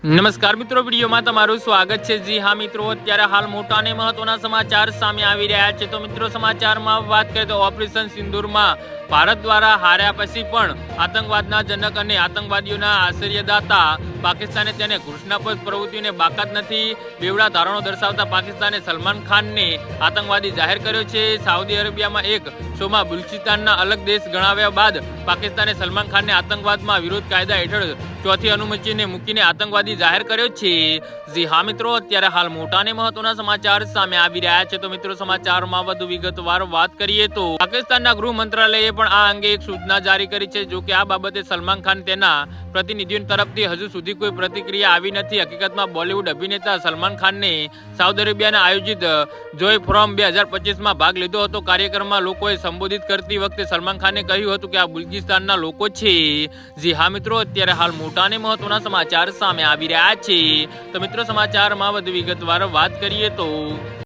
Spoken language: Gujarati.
નમસ્કાર મિત્રો, વિડીયોમાં તમારું સ્વાગત છે. જી હા મિત્રો, અત્યારે હાલ મોટા અને મહત્વના સમાચાર સામે આવી રહ્યા છે. તો મિત્રો, સમાચારમાં વાત કરીએ તો ઓપરેશન સિંદુરમાં ભારત દ્વારા હાર્યા પછી પણ આતંકવાદના જનક અને આતંકવાદીઓના આશ્રયદાતા પાકિસ્તાને તેને ઘૂસણાપદ પ્રવૃત્તિને બાકાત નથી બેવડા ધારણો દર્શાવતા પાકિસ્તાને સલમાન ખાનને આતંકવાદી જાહેર કર્યો છે. સાઉદી અરેબિયામાં એક શોમાં બલુચિસ્તાનના અલગ દેશ ગણાવ્યા બાદ પાકિસ્તાને સલમાન ખાનને આતંકવાદમાં વિરોધ કાયદા હેઠળ ચોથી અનુમતિને મૂકીને આતંકવાદી જાહેર કર્યો છે. જી હા મિત્રો, અત્યારે હાલ મોટા અને મહત્વના સમાચાર સામે આવી રહ્યા છે. તો મિત્રો, સમાચારમાં વધુ વિગતવાર વાત કરીએ તો પાકિસ્તાનના ગૃહ મંત્રાલયે પણ આ અંગે એક સૂચના જારી કરી છે. જો કે આ બાબતે સલમાન ખાન તેના પ્રતિનિધિઓ તરફથી હજુ સુધી કોઈ પ્રતિક્રિયા આવી નથી. હકીકતમાં બોલિવૂડ અભિનેતા સલમાન ખાનની સાઉદી અરેબિયાના આયોજિત જોય ફ્રોમ બે હજાર પચીસમાં ભાગ લીધો હતો. કાર્યક્રમમાં લોકોએ સંબોધિત કરતી વખતે સલમાન ખાને કહ્યું હતું કે આ બુલગિસ્તાનના લોકો છે. જી હા મિત્રો, અત્યારે હાલ મોટા અને મહત્વના સમાચાર સામે આવી રહ્યા છે. તો મિત્રો, સમાચારમાં વધુ વિગતવાર વાત કરીએ તો